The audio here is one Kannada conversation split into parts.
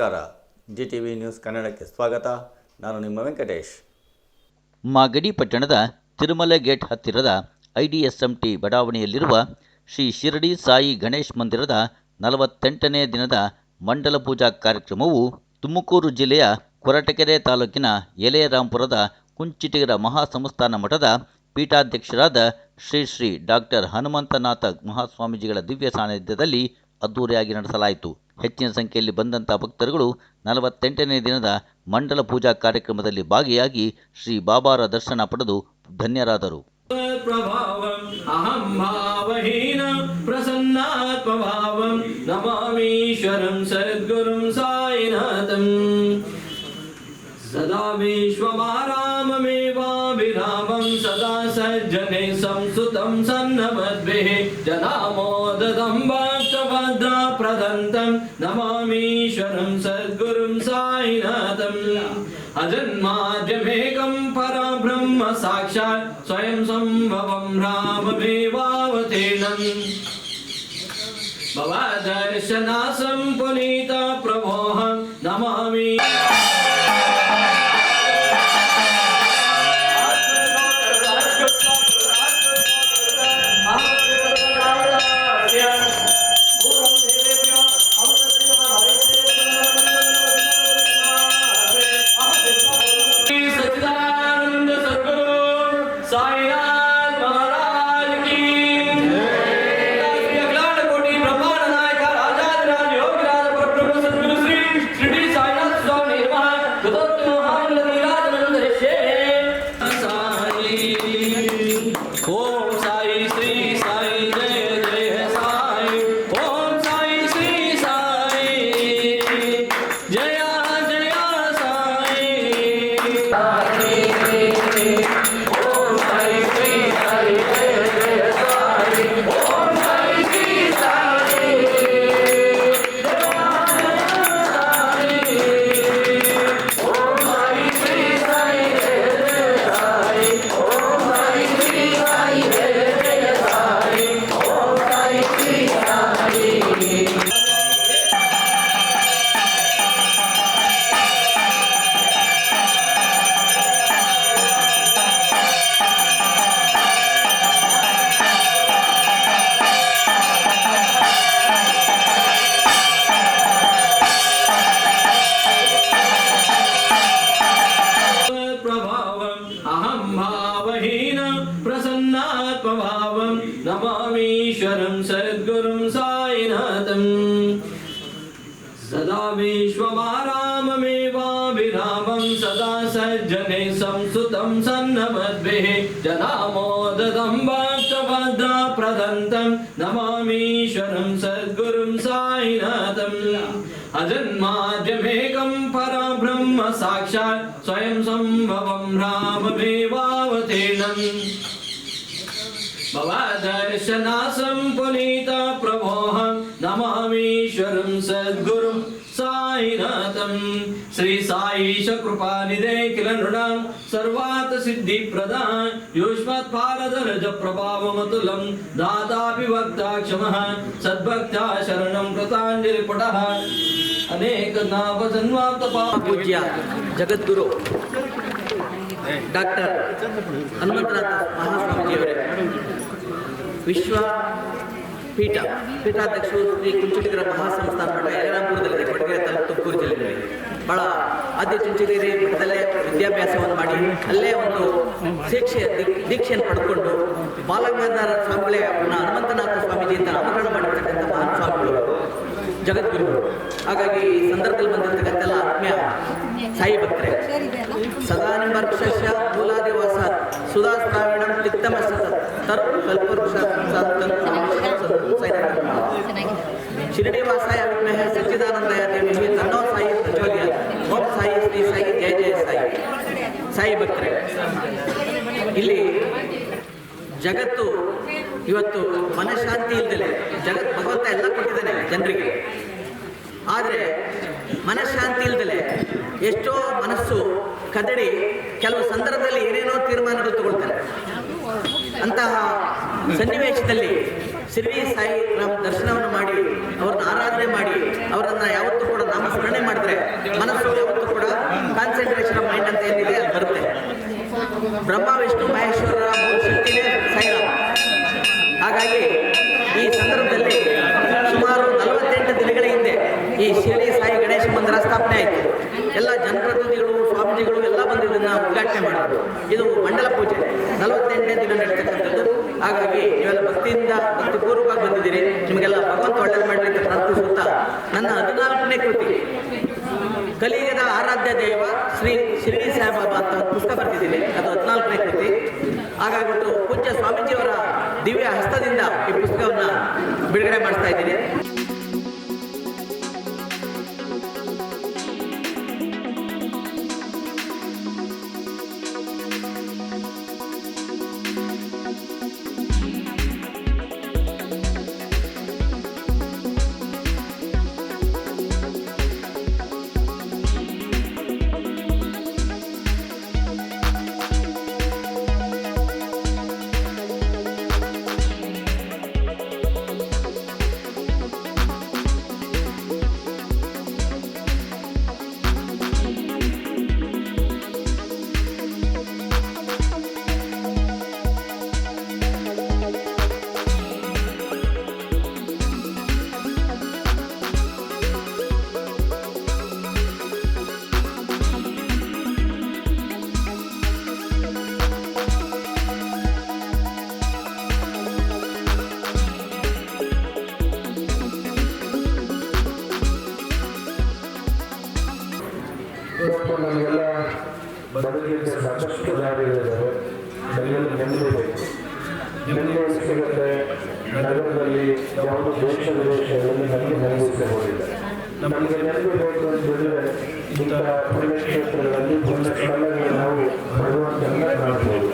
ನಮಸ್ಕಾರ. ಜಿ ಟಿ ವಿ ನ್ಯೂಸ್ ಕನ್ನಡಕ್ಕೆ ಸ್ವಾಗತ. ನಾನು ನಿಮ್ಮ ವೆಂಕಟೇಶ್. ಮಾಗಡಿ ಪಟ್ಟಣದ ತಿರುಮಲ ಗೇಟ್ ಹತ್ತಿರದ I D S M T ಬಡಾವಣೆಯಲ್ಲಿರುವ Shri Shirdi Sai Ganesh ಮಂದಿರದ ನಲವತ್ತೆಂಟನೇ ದಿನದ ಮಂಡಲ ಪೂಜಾ ಕಾರ್ಯಕ್ರಮವು ತುಮಕೂರು ಜಿಲ್ಲೆಯ ಕೊರಟಗೆರೆ ತಾಲೂಕಿನ ಎಲೆಯರಾಂಪುರದ ಕುಂಚಿಟಿಗರ ಮಹಾಸಂಸ್ಥಾನ ಮಠದ ಪೀಠಾಧ್ಯಕ್ಷರಾದ ಶ್ರೀ ಶ್ರೀ ಡಾಕ್ಟರ್ ಹನುಮಂತನಾಥ ಮಹಾಸ್ವಾಮೀಜಿಗಳ ದಿವ್ಯ ಸಾನ್ನಿಧ್ಯದಲ್ಲಿ ಅದ್ದೂರಿಯಾಗಿ ನಡೆಸಲಾಯಿತು. ಹೆಚ್ಚಿನ ಸಂಖ್ಯೆಯಲ್ಲಿ ಬಂದಂಥ ಭಕ್ತರುಗಳು ನಲವತ್ತೆಂಟನೇ ದಿನದ ಮಂಡಲ ಪೂಜಾ ಕಾರ್ಯಕ್ರಮದಲ್ಲಿ ಭಾಗಿಯಾಗಿ ಶ್ರೀ ಬಾಬಾರ ದರ್ಶನ ಪಡೆದು ಧನ್ಯರಾದರು. परब्रह्म साक्षात् स्वयं सम्भवं राममेवावतीर्णम् भवदर्शनासं पुनीता सज्जने संस्तुतं सन्नमद्भिः जनामोदतं भक्तभद्राप्रदन्तं नमामीश्वरं सद्गुरुं साईनाथम् अजन्माद्यमेकं परब्रह्म साक्षात् स्वयं सम्भवं राममेवावतीर्णम्। भवदर्शनासं पुनीता प्रभोऽहं नमामीश्वरं सद्गुरुं స్వాగతం శ్రీ సాయిష కృపానిదే కిల నృణాం సర్వాత సిద్ధి ప్రదా యోష్మత్ భారత రజ ప్రభావమతులం దాతాపి భక్తాక్షమ సద్భక్త శరణం కృతాంజలి పట అనేక నామ జన్మాంత పూజ్య ಜಗದ್ಗುರು ಡಾಕ್ಟರ್ ಹನುಮಂತನಾಥ ಮಹಾಸ್ವಾಮಿಯವರೇ ವಿಶ್ವ ಪೀಠ ಪೀಠಾಧ್ಯಕ್ಷರು ಶ್ರೀ ಕುಂಚಿಟಿಗರ ಮಹಾಸಂಸ್ಥಾನ ಮಠ ಯಲರಾಂಪುರದಲ್ಲಿ ತಾಲೂಕು ತುಮಕೂರು ಜಿಲ್ಲೆಯಲ್ಲಿ ಬಹಳ ಆದ್ಯ ಚುಂಚಗಿರಿ ಮಠದಲ್ಲೇ ವಿದ್ಯಾಭ್ಯಾಸವನ್ನು ಮಾಡಿ, ಅಲ್ಲೇ ಒಂದು ಶಿಕ್ಷೆ ದೀಕ್- ದೀಕ್ಷೆಯನ್ನು ಪಡ್ಕೊಂಡು ಬಾಲಗಂಗಾಧರ ಸ್ವಾಮಿಗಳೇ ಹನುಮಂತನಾಥ ಸ್ವಾಮೀಜಿ ಅಂತ ನಾಮಕರಣ ಮಾಡಿರ್ತಕ್ಕಂಥ ಮಹಾನ್ ಸ್ವಾಮಿಗಳು ಜಗದ್ಗುರು. ಹಾಗಾಗಿ ಈ ಸಂದರ್ಭದಲ್ಲಿ ಬಂದಿರತಕ್ಕಂಥ ಆತ್ಮೀಯ ಸಾಯಿ ಭಕ್ತರೆ ಸದಾ ನಿಂಬರ್ಕ್ಷಸ್ಯ ಮೂಲಾದಿವಾಸ ಸುಧಾ ಶ್ರಾವಣಂ ತಿಕ್ತಮ ಸತ ತರ್ ಕಲ್ಪವೃಕ್ಷ ಶಿರಡಿ ವಾಸಾಯ ವಿದ್ಮಹೆ ಸಚ್ಚಿದಾನಂದಯ ದೇವಿಗೆ ತನ್ನೋ ಸಾಯಿ ಪ್ರಚೋದಯ ಓಂ ಸಾಯಿ ಶ್ರೀ ಸಾಯಿ ಜಯ ಜಯ ಸಾಯಿ ಸಾಯಿ ಭಕ್ತರೆ ಇಲ್ಲಿ ಜಗತ್ತು ಇವತ್ತು ಮನಃಶಾಂತಿ ಇಲ್ದಲೆ ಜಗತ್ ಭಗವಂತ ಎಲ್ಲ ಕೊಟ್ಟಿದ್ದಾನೆ ಜನರಿಗೆ ಆದರೆ ಮನಃಶಾಂತಿ ಇಲ್ದಲೆ ಎಷ್ಟೋ ಮನಸ್ಸು ಕದಡಿ ಕೆಲವು ಸಂದರ್ಭದಲ್ಲಿ ಏನೇನೋ ತೀರ್ಮಾನಗಳು ತಗೊಳ್ತಾರೆ ಅಂತಹ ಸನ್ನಿವೇಶದಲ್ಲಿ ಶಿರ್ಡಿ ಸಾಯಿ ನಮ್ಮ ದರ್ಶನವನ್ನು ಮಾಡಿ, ಅವ್ರನ್ನ ಆರಾಧನೆ ಮಾಡಿ, ಅವರನ್ನ ಯಾವತ್ತೂ ಕೂಡ ನಾಮಸ್ಮರಣೆ ಮಾಡಿದ್ರೆ ಮನಸ್ಸು ಯಾವತ್ತೂ ಕೂಡ ಕಾನ್ಸಂಟ್ರೇಷನ್ ಮೈಂಡ್ ಅಂತ ಏನಿದೆ ಅದು ಬರುತ್ತೆ. ಬ್ರಹ್ಮ, ವಿಷ್ಣು, ಮಹೇಶ್ವರ ಮೂರು ಶಕ್ತಿನೇ ಸಾಯಿರಾಮ್. ಹಾಗಾಗಿ ಈ ಸಂದರ್ಭದಲ್ಲಿ ಸುಮಾರು ನಲವತ್ತೆಂಟು ದಿನಗಳ ಹಿಂದೆ ಈ ಶಿರಡಿ ಸಾಯಿ ಗಣೇಶ ಮಂದಿರ ಸ್ಥಾಪನೆ ಆಯಿತು. ಎಲ್ಲ ಜನಪ್ರತಿನಿಧಿಗಳು, ಸ್ವಾಮೀಜಿಗಳು ಎಲ್ಲ ಬಂದು ಉದ್ಘಾಟನೆ ಮಾಡಿದ್ರು. ಇದು ಮಂಡಲ ಪೂಜೆ. ನಲವತ್ತೆಂಟನೇ ದಿನ ನಡೀತಕ್ಕಂಥದ್ದು. ಹಾಗಾಗಿ ಬಂದಿದ್ದೀರಿ ನಿಮಗೆಲ್ಲ ಭಗವಂತ ಒಳ್ಳೇದು ಮಾಡಲಿಕ್ಕೆ ಪ್ರಾರ್ಥಿಸುತ್ತಾ ನನ್ನ ಹದಿನಾಲ್ಕನೇ ಕೃತಿ. ಕಲಿಯುಗದ ಆರಾಧ್ಯ ದೇವ ಶ್ರೀ ಶಿರಡಿ ಸಾಯಿಬಾಬಾ ಅಂತ ಪುಸ್ತಕ ಬರ್ತಿದ್ದೀನಿ ಅದು ಹದಿನಾಲ್ಕನೇ ಕೃತಿ. ಹಾಗಾಗ್ಬಿಟ್ಟು ಪೂಜ್ಯ ಸ್ವಾಮೀಜಿಯವರ ದಿವ್ಯ ಹಸ್ತದಿಂದ ಈ ಪುಸ್ತಕವನ್ನು ಬಿಡುಗಡೆ ಮಾಡ್ತಾ ಇದ್ದೀನಿ. ದೇಶ ನಮಗೆ ನೆಮ್ಮದಿ ಸಿಗೋದಿಲ್ಲ ನಮಗೆ ನೆಮ್ಮದಿ ಬೇಕು ಅಂತ ಹೇಳಿದ್ರೆ ಇಂಥ ಪುಣ್ಯಕ್ಷೇತ್ರಗಳಲ್ಲಿ ಪುಣ್ಯ ಸ್ಥಳಗಳಲ್ಲಿ ನಾವು ಭಗವಂತನ ಕಾಣ್ಬೋದು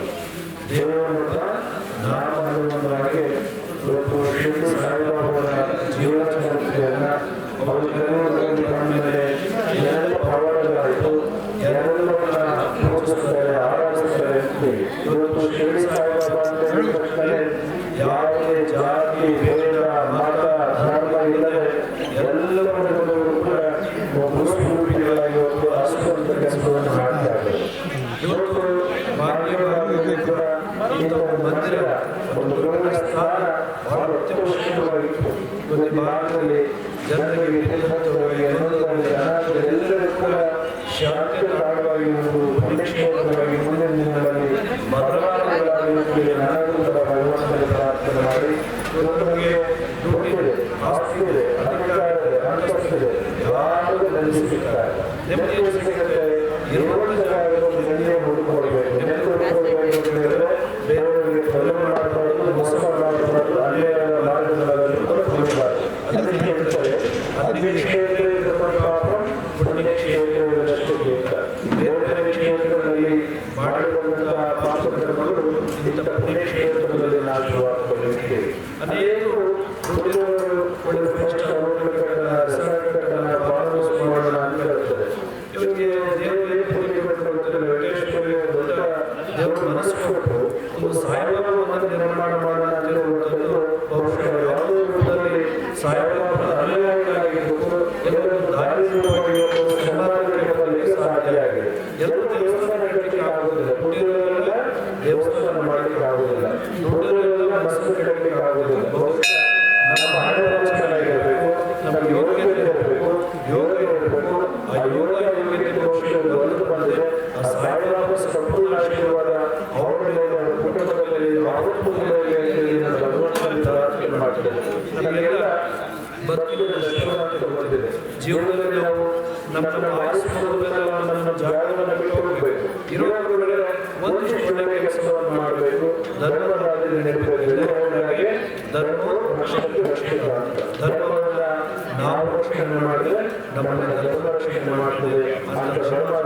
ಮಂದಿರ ಒಂದು ಗುರುವಿನ ಸ್ಥಾನ ಒಂದು ಭಾರತದಲ್ಲಿ ಜನರಿಗೆ ಎಲ್ಲರೂ ಕೂಡ ಶಾಂತಿ ಕಾರಣವಾಗಿ ಒಂದು ಪುಣ್ಯಕ್ಷೇತ್ರವಾಗಿ ಮುಂದಿನ ದಿನಗಳಲ್ಲಿ ಬದಲಾವಣೆಗಳಾಗಿ ಅನಾಹುತ ಭಗವಂತನ ಪ್ರಾರ್ಥನೆ ಮಾಡಿ. ನಮಗೆ ದುಡ್ಡಿದೆ ಆಸ್ತಿ ಇದೆ ಅಧಿಕಾರ ಇದೆ ಅಂತಸ್ತಿದೆ ಯಾರು ನೆಮ್ಮದಿ ಧರ್ಮವನ್ನ ನಾವು ರಕ್ಷಣೆ ಮಾಡಿದರೆ ನಮ್ಮನ್ನು ಧರ್ಮ ರಕ್ಷಣೆ ಮಾಡ್ತದೆ ಅಂತ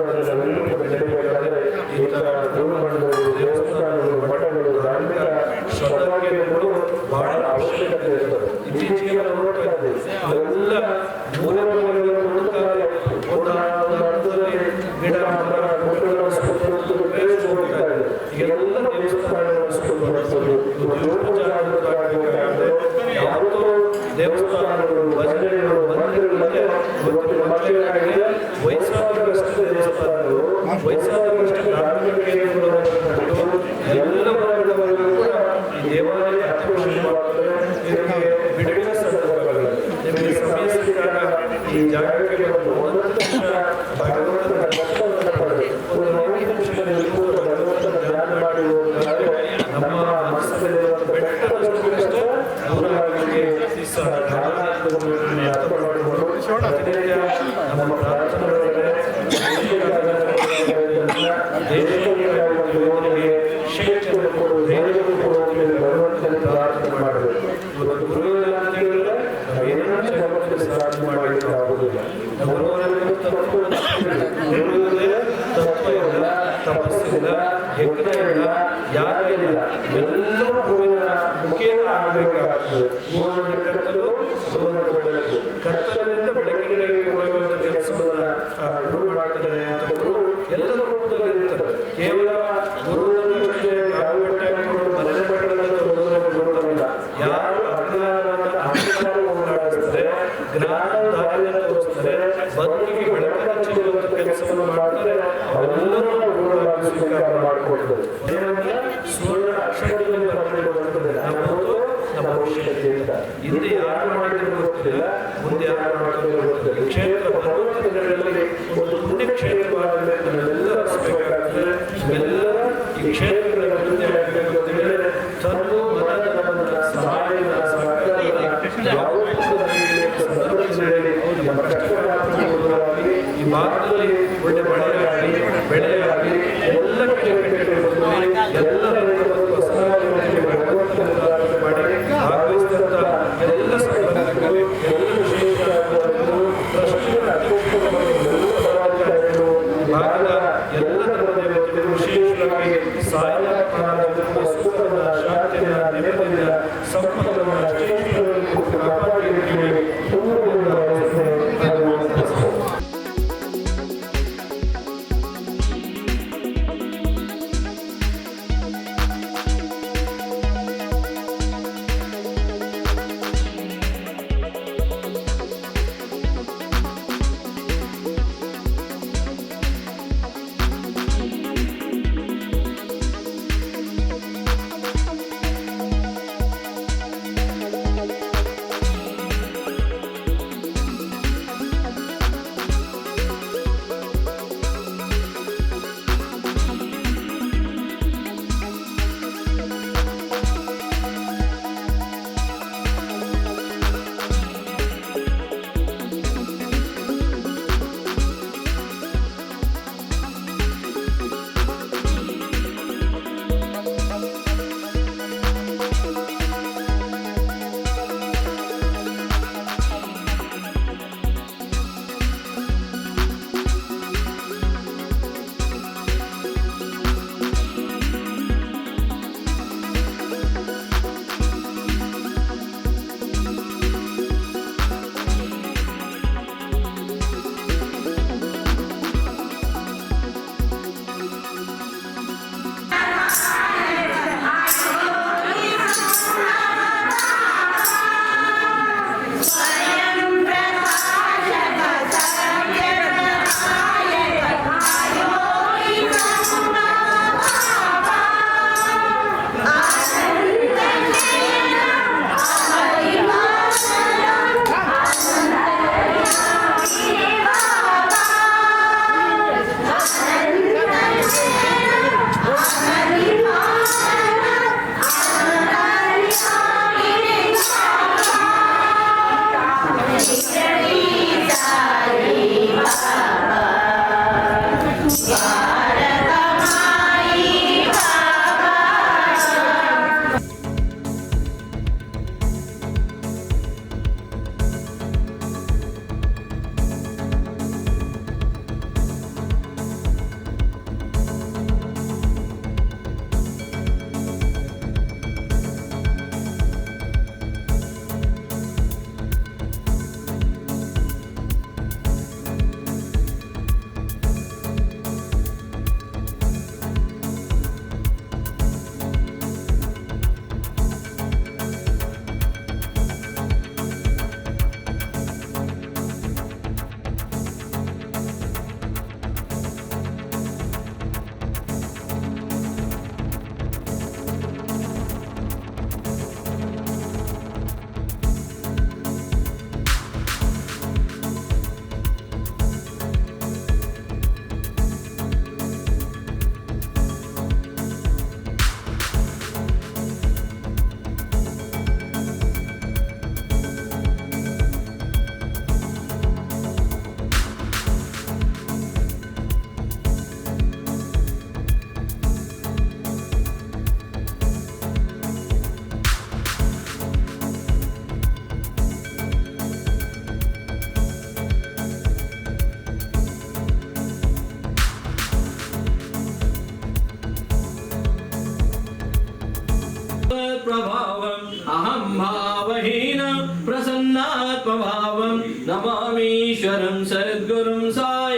ಯಜ್ಞ ಇಲ್ಲ ಎಲ್ಲವೂ ಗುರುವಿನ ಮುಖೇನ ಆಗಬೇಕಾಗ್ತದೆ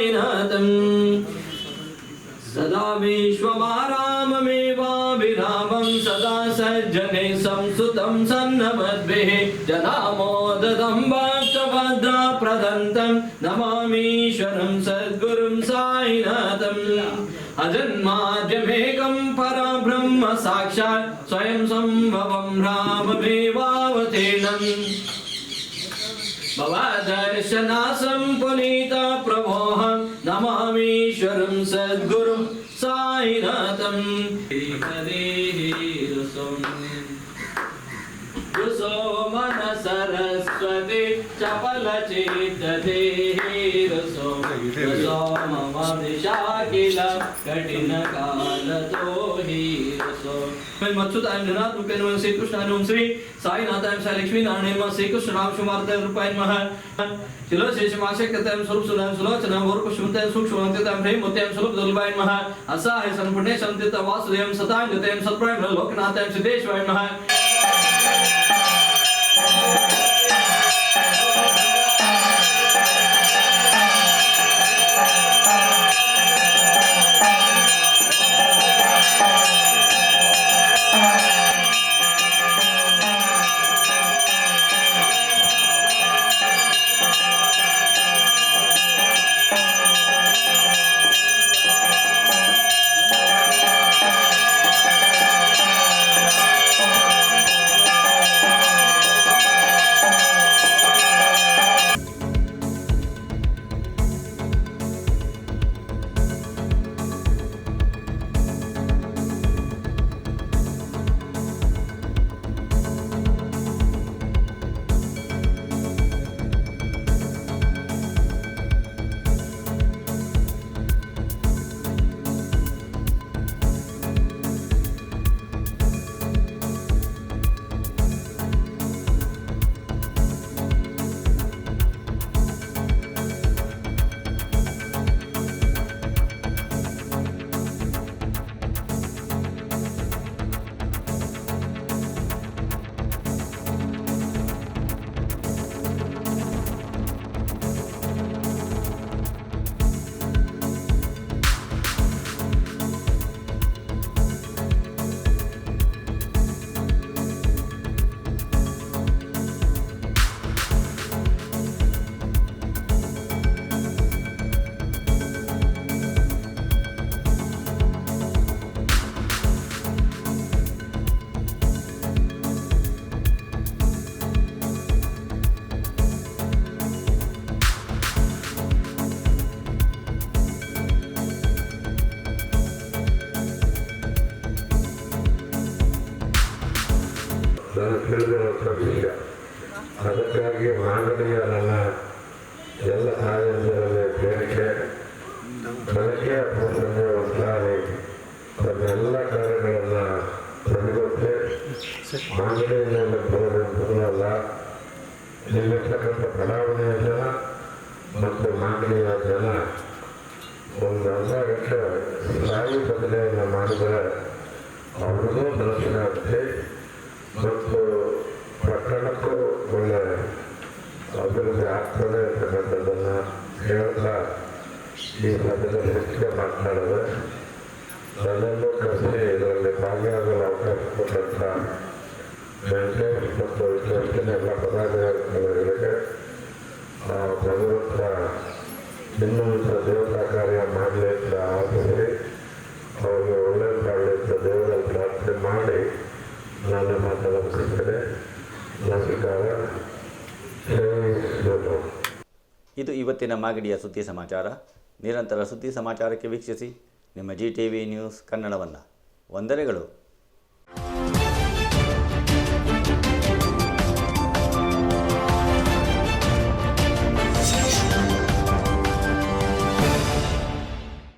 साईनाथम् सदा विश्वमाराममेवाभिरामं सदा सज्जने संस्तुतं सन्नमद्भिः जनामोदतं भक्तभद्रा प्रदन्तं नमामीश्वरं सद्गुरुं अजन्माद्यमेकं साक्षात् स्वयं सम्भवं राममेवावतीर्णम् भवदर्शनासं पुनीता प्रभोऽहं నమామీశ్వరం సద్గురు సాయినాథం సోమన సరస్వతి చపల చేతదే मैं मत्सुद आई एम धनराज रूपेन ओम श्री कृष्ण ओम श्री साई नाथ एम साई लक्ष्मी नारायण एम श्री कृष्ण राम शुमार देव रूपेन मह चलो शेष मासे कृत एम स्वरूप सुनाम सुलोचना और कुशमत एम सुख सुनते एम प्रेम मुत्य एम स्वरूप दुर्लभायन मह असा है संपूर्ण संतित वासुदेव सतांग तेम सत्प्रेम लोकनाथ एम सिद्धेश्वर मह ದೇವತಾ ಕಾರ್ಯ ಅಂತ ಅವರಿಗೆ ದೇವರಲ್ಲಿ ಪ್ರಾರ್ಥನೆ ಮಾಡಿ ಇದು ಇವತ್ತಿನ ಮಾಗಡಿಯ ಸುದ್ದಿ ಸಮಾಚಾರ. ನಿರಂತರ ಸುದ್ದಿ ಸಮಾಚಾರಕ್ಕೆ ವೀಕ್ಷಿಸಿ. ನಿಮ್ಮ ಜಿ ಟಿ ವಿ ನ್ಯೂಸ್ ಕನ್ನಡವನ್ನು. ವಂದನೆಗಳು.